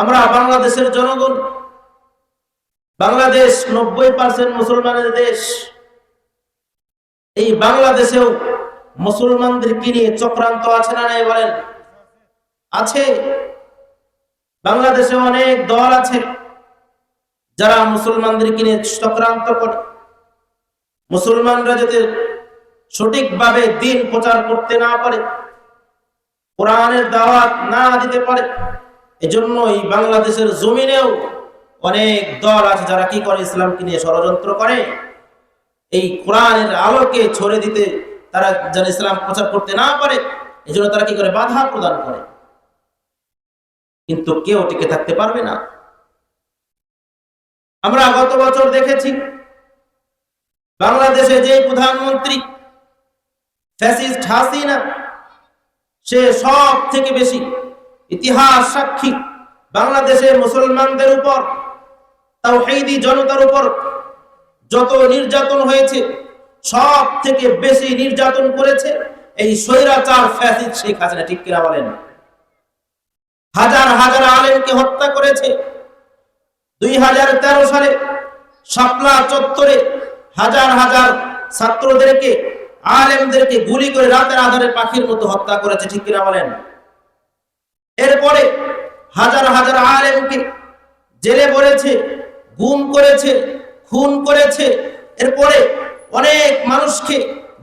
আমরা বাংলাদেশের জনগণ, বাংলাদেশ নব্বই পার্সেন্ট মুসলমানের দেশ, এই বাংলাদেশেও মুসলমানদেরকে নিয়ে চক্রান্ত আছে না নাই বলেন? আছে। বাংলাদেশে অনেক দল আছে যারা মুসলমানদেরকে নিয়ে চক্রান্ত করে। মুসলমানরা যাতে সঠিকভাবে দিন প্রচার করতে না পারে, কোরআনের দাওয়াত না দিতে পারে এজন্য এই বাংলাদেশের জমিনেও অনেক দল আছে যারা কি করে ইসলামকে নিয়ে ষড়যন্ত্র করে। এই কোরআনের আলোকে ছড়ে দিতে তারা যেন ইসলাম প্রচার করতে না পারে এই জন্য তারা কি করে বাধা প্রদান করে। কিন্তু কেউ টিকে থাকতে পারবে না। আমরা গত বছর দেখেছি, বাংলাদেশে যে প্রধানমন্ত্রী ফ্যাসিস্ট হাসিনা, সে সব থেকে বেশি ইতিহাস, সাক্ষী বাংলাদেশের মুসলমানদের উপর, তাওহীদি জনতার উপর যত নির্যাতন হয়েছে, সব থেকে বেশি নির্যাতন করেছে এই স্বৈরাচার ফ্যাসিস্ট শেখ হাসিনা। ঠিক কিনা বলেন? হাজার হাজার আলেমকে হত্যা করেছে। দুই হাজার তেরো সালে শাপলা চত্বরে হাজার হাজার ছাত্রদেরকে, আলেমদেরকে গুলি করে রাতের আধারে পাখির মতো হত্যা করেছে। ঠিক কিনা বলেন? এরপরে হাজার হাজার আলেমকে জেলে পড়েছে গুম করেছে, খুন করেছে। এরপরে অনেক মানুষকে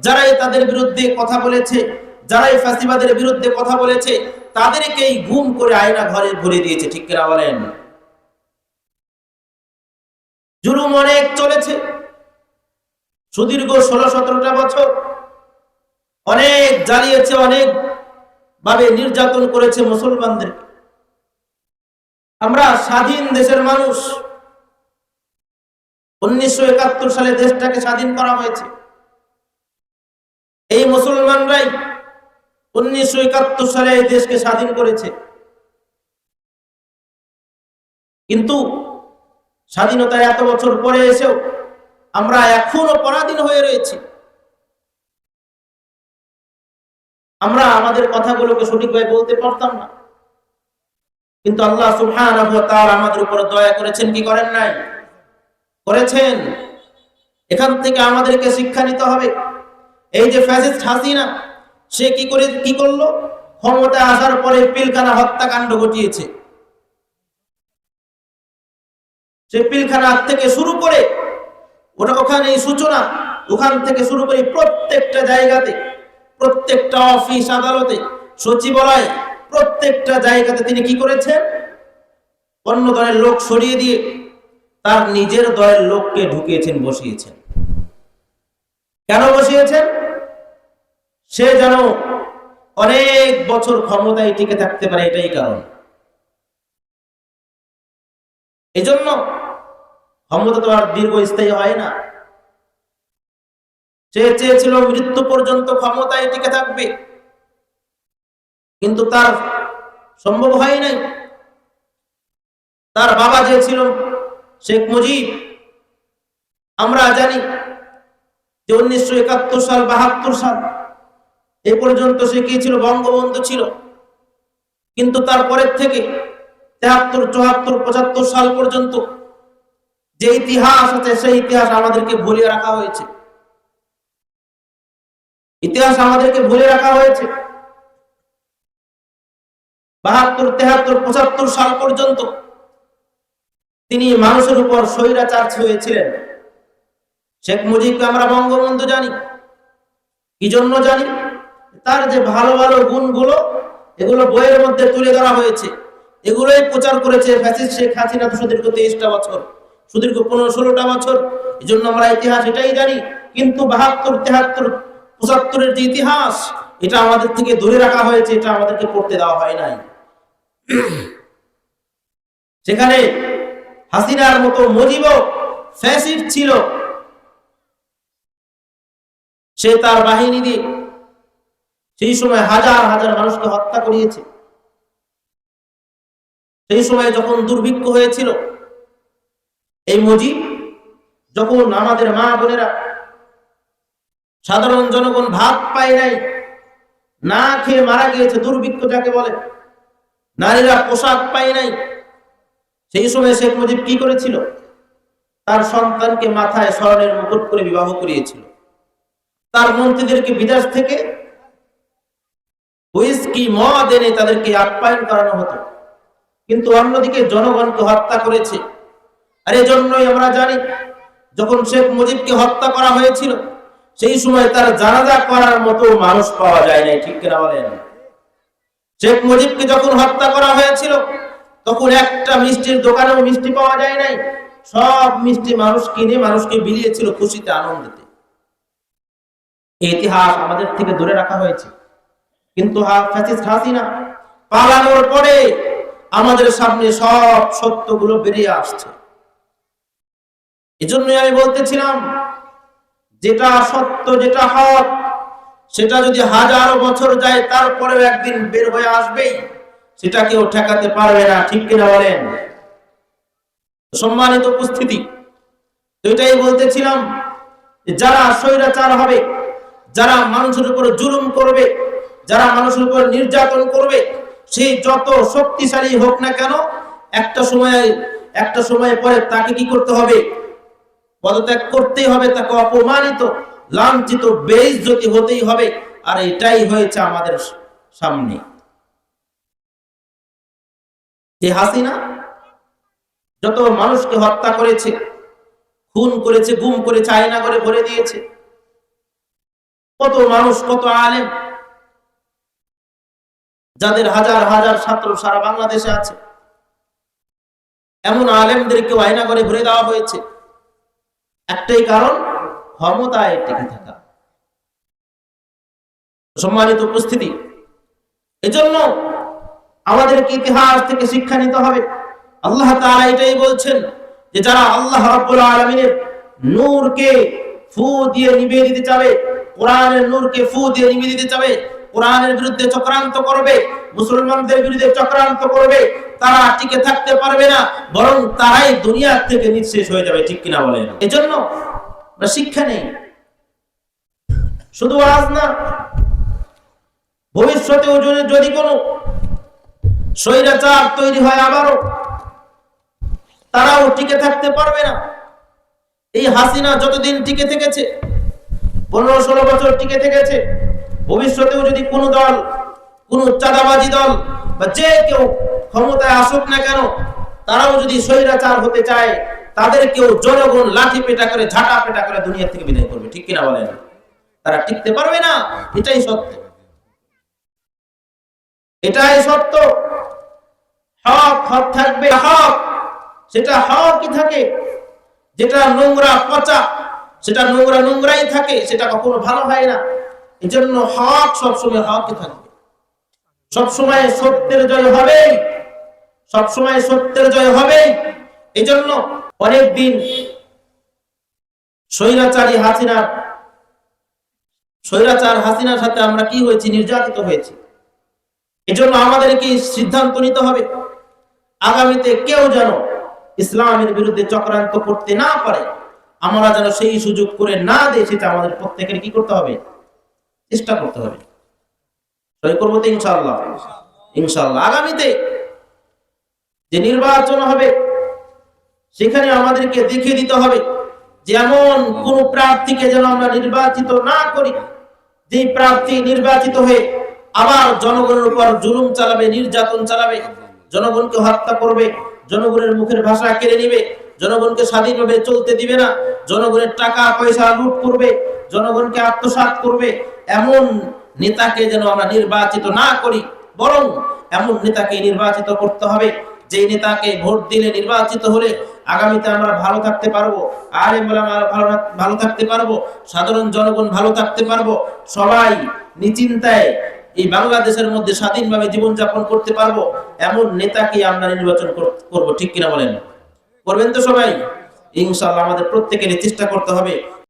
যারাই তাদের বিরুদ্ধে কথা বলেছে, যারাই ফাঁসিবাদের বিরুদ্ধে কথা বলেছে, তাদেরকেই গুম করে আয়না ঘরে ভরে দিয়েছে। ঠিক কিনা বলেন? জুলুম অনেক চলেছে। সুদীর্ঘ ষোলো, সতেরোটা বছর অনেক জ্বালিয়েছে, অনেক ভাবে নির্যাতন করেছে মুসলমানদের। আমরা স্বাধীন দেশের মানুষ। উনিশশো একাত্তর সালে দেশটাকে স্বাধীন করা হয়েছে। এই মুসলমানরাই উনিশশো একাত্তর সালে এই দেশকে স্বাধীন করেছে। কিন্তু স্বাধীনতা এত বছর পরে এসেও আমরা এখনও পরাধীন হয়ে রয়েছি। আমরা আমাদের কথাগুলোকে সঠিকভাবে বলতে পারতাম না। কিন্তু আল্লাহ ওয়া তাআলা আমাদের উপরে দয়া করেছেন, কি করেন নাই? করেছেন। এখান থেকে আমাদেরকে শিক্ষা নিতে হবে। এই যে ফ্যাসিস্ট হাসিনা, সে কি করে, কি করল? ক্ষমতায় আসার পরে পিলখানা হত্যাকাণ্ড ঘটিয়েছে। সে পিলখানা থেকে শুরু করে, ওটা ওখানে সূচনা, ওখান থেকে শুরু করে প্রত্যেকটা জায়গাতে প্রত্যেকটা অফিস আদালতে, সচিবালয়, প্রত্যেকটা জায়গাতে তিনি কি করেছেন? অন্য দলের লোক সরিয়ে দিয়ে তার নিজের দলের লোককে ঢুকিয়েছেন, বসিয়েছেন। কেন বসিয়েছেন? সে যেন অনেক বছর ক্ষমতায় টিকে থাকতে পারে, এটাই কারণ। এজন্য ক্ষমতা তো আর দীর্ঘস্থায়ী হয় না। সে চেয়েছিল মৃত্যু পর্যন্ত ক্ষমতায় টিকে থাকবে। কিন্তু তার সম্ভব হয় নাই। তার বাবা যে ছিল শেখ মুজিব, আমরা জানি যে উনিশশো একাত্তর সাল, বাহাত্তর সাল, এ পর্যন্ত সে কি ছিল? বঙ্গবন্ধু ছিল। কিন্তু তারপরের থেকে তেহাত্তর, চুয়াত্তর, পঁচাত্তর সাল পর্যন্ত যে ইতিহাস আছে, সেই ইতিহাস আমাদেরকে ভুলিয়ে রাখা হয়েছে। ইতিহাস আমাদেরকে ভুলে রাখা হয়েছে। বাহাত্তর, তেহাত্তর, পঁচাত্তর সাল পর্যন্ত তিনি মানুষের উপর স্বৈরাচার হয়েছিলেন শেখ মুজিবকে আমরা বঙ্গবন্ধু জানি। কি জন্য জানি? তার যে ভালো ভালো গুণগুলো, এগুলো বইয়ের মধ্যে তুলে ধরা হয়েছে। এগুলোই প্রচার করেছে ফ্যাসিস্ট শেখ হাসিনা সুদীর্ঘ তেইশটা বছর, সুদীর্ঘ পনেরো, ষোলোটা বছর। এই জন্য আমরা ইতিহাস এটাই জানি। কিন্তু বাহাত্তর, তেহাত্তর পঁচাত্তরের যে ইতিহাস, এটা আমাদের থেকে দূরে রাখা হয়েছে, এটা আমাদেরকে পড়তে দেওয়া হয় নাই। সেখানে হাসিনার মতো মজিব ফ্যাসিড ছিল, সে তার বাহিনী দিয়ে সেই সময় হাজার হাজার মানুষকে হত্যা করিয়েছে। সেই সময় যখন দুর্ভিক্ষ হয়েছিল, এই মজিব, যখন আমাদের মা বোনেরা সাধারণ জনগণ ভাত পায় নাই, না খেয়ে মারা গিয়েছে, দুর্ভিক্ষ যাকে বলে। নারীরা পোশাক পায় নাই। সেই সময় শেখ মুজিব কি করেছিল? তার সন্তানকে মাথায় স্মরণের মুকুট করে বিবাহ করিয়েছিল। তার মন্ত্রীদেরকে বিদেশ থেকে হুইস্কি, মদ এনে তাদেরকে আপ্যায়ন করানো হতো। কিন্তু অন্যদিকে জনগণকে হত্যা করেছে। আর এজন্যই আমরা জানি, যখন শেখ মুজিবকে হত্যা করা হয়েছিল সেই সময় তার জানাজা করার মতো মানুষ পাওয়া যায় নাই, ঠিক কিনা বলেন? শেখ মুজিবকে যখন হত্যা করা হয়েছিল, তখন একটা মিষ্টির দোকানেও মিষ্টি পাওয়া যায় নাই। সব মিষ্টি মানুষ কিনে মানুষকে বিলিয়েছিল খুশিতে, আনন্দেতে। ইতিহাস আমাদের থেকে দূরে রাখা হয়েছে। কিন্তু হাসিনা পালানোর পরে আমাদের সামনে সব সত্যগুলো বেরিয়ে আসছে। এজন্যই আমি বলতেছিলাম যেটা সত্য, যেটা হক, সেটা যদি হাজারো বছর যায়, তারপরেও একদিন বের হয়ে আসবেই। সেটা কেউ ঠেকাতে পারবে না, ঠিক কিনা বলেন? সম্মানিত উপস্থিতি এটাই বলতেছিলাম যারা স্বৈরাচার হবে, যারা মানুষের উপরে জুলুম করবে, যারা মানুষের উপর নির্যাতন করবে সেই যত শক্তিশালী হোক না কেন, একটা সময় একটা সময় পরে তাকে কি করতে হবে? পদত্যাগ করতেই হবে, তাকে অপমানিত, লাঞ্ছিত, বেইজ্জতি হতেই হবে। আর এটাই হয়েছে আমাদের সামনে। যে হাসিনা যত মানুষকে হত্যা করেছে, খুন করেছে, গুম করেছে, আয়না করে ভরে দিয়েছে, কত মানুষ, কত আলেম, যাদের হাজার হাজার ছাত্র সারা বাংলাদেশে আছে, এমন আলেমদেরকেও আয়না করে ভরে দেওয়া হয়েছে। একটাই কারণ, ক্ষমতায় টিকে থাকা। সম্মানিত উপস্থিতি, এজন্য আমাদেরকে ইতিহাস থেকে শিক্ষা নিতে হবে। আল্লাহ তাআলা এটাই বলছেন যে, যারা আল্লাহ রাব্বুল আলামিনের নূরকে ফু দিয়ে নিভিয়ে দিতে চাবে, কোরআনের নূরকে ফু দিয়ে নিভিয়ে দিতে চাবে কোরআনের বিরুদ্ধে চক্রান্ত করবে, মুসলমানদের বিরুদ্ধে চক্রান্ত করবে, তারা টিকে থাকতে পারবে না, বরং তারাই দুনিয়া থেকে নিঃশেষ হয়ে যাবে, ঠিক কিনা বলেন? এজন্য শিক্ষা নেই। শুধু আজ না, ভবিষ্যতেও যদি যদি কোনো স্বৈরাচার তৈরি হয় আবারও, তারাও টিকে থাকতে পারবে না। এই হাসিনা যতদিন টিকে থেকেছে, পনেরো ষোলো বছর টিকে থেকেছে ভবিষ্যতেও যদি কোনো দল, কোন চাঁদাবাজি দল বা যে কেউ ক্ষমতায় আসুক না কেন, তারাও যদি স্বৈরাচার হতে চায়, তাদেরকেও জনগণ লাঠি পেটা করে, ঝাঁটা পেটা করে দুনিয়া থেকে বিদায় করবে। ঠিক কিনা বলেন? তারা টিকতে পারবে না? এটাই সত্য। এটাই সত্য। হক হক থাকবে, হক। সেটা হকই থাকে। যেটা নোংরা পচা, সেটা নোংরা নোংরাই থাকে, সেটা কখনো ভালো হয় না। এই জন্য হক সবসময় হকই থাকবে। সবসময় সত্যের জয় হবেই। সবসময় সত্যের জয় হবেই। এই জন্য অনেকদিন স্বৈরাচারী হাসিনা স্বৈরাচার হাসিনার সাথে আমরা কি হয়েছি? নির্যাতিত হয়েছি। এজন্য আমাদেরকে সিদ্ধান্ত নিতে হবে, আগামীতে কেউ যেন ইসলামের বিরুদ্ধে চক্রান্ত করতে না পারে। আমরা যেন সেই সুযোগ করে না দেয় সেটা আমাদের প্রত্যেকের কি করতে হবে? চেষ্টা করতে হবে। করব তো ইনশাল্লাহ ইনশাল্লাহ আগামীতে যে নির্বাচন হবে, সেখানে আমাদেরকে দেখিয়ে দিতে হবে যে এমন কোন প্রার্থীকে যেন আমরা নির্বাচিত না করি। যে প্রার্থী নির্বাচিত হয়ে আবার জনগণের উপর জুলুম চালাবে, নির্যাতন চালাবে, জনগণকে হত্যা করবে জনগণের মুখের ভাষা কেড়ে নিবে, জনগণকে স্বাধীনভাবে চলতে দিবে না, জনগণের টাকা, পয়সা লুট করবে, জনগণকে আত্মসাৎ করবে, এমন নেতাকে যেন আমরা নির্বাচিত না করি, বরং এমন নেতাকে নির্বাচিত করতে হবে যে নেতাকে ভোট দিলে নির্বাচিত হলে আগামীতে আমরা ভালো থাকতে পারব আর ভালো ভালো থাকতে পারব, সাধারণ জনগণ ভালো থাকতে পারব, সবাই নিচিন্তায় এই বাংলাদেশের মধ্যে স্বাধীনভাবে জীবনযাপন করতে পারব, এমন নেতাকে আমরা নির্বাচন করব। ঠিক কিনা বলেন? করবেন তো সবাই? ইনশাল্লাহ আমাদের প্রত্যেকের চেষ্টা করতে হবে।